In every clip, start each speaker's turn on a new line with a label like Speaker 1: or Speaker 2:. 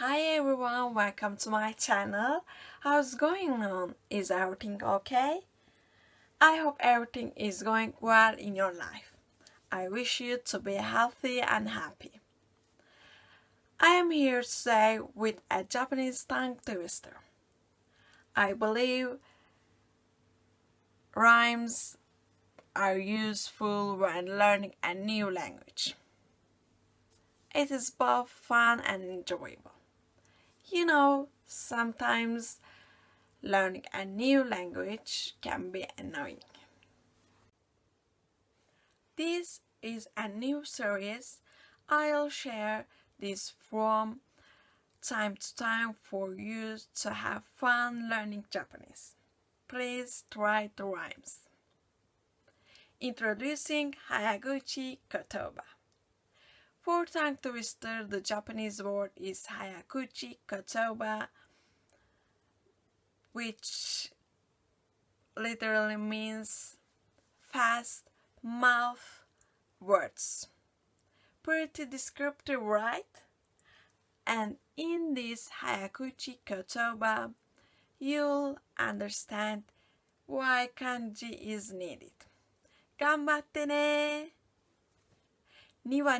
Speaker 1: Hi everyone, welcome to my channel. How's going on? Is everything okay? I hope everything is going well in your life. I wish you to be healthy and happy. I am here today with a Japanese tongue twister. I believe rhymes are useful when learning a new language. It is both fun and enjoyable. You know, sometimes learning a new language can be annoying. This is a new series. I'll share this from time to time for you to have fun learning Japanese. Please try the rhymes. Introducing Hayaguchi Kotoba. For tongue twister, the Japanese word is Hayaguchi Kotoba, which literally means fast mouth words. Pretty descriptive, right? And in this Hayaguchi Kotoba, you'll understand why kanji is needed. 頑張ってね庭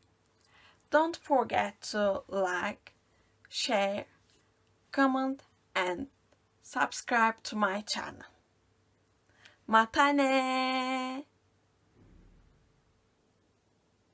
Speaker 1: Don't forget to like, share, comment and subscribe to my channel. Matane!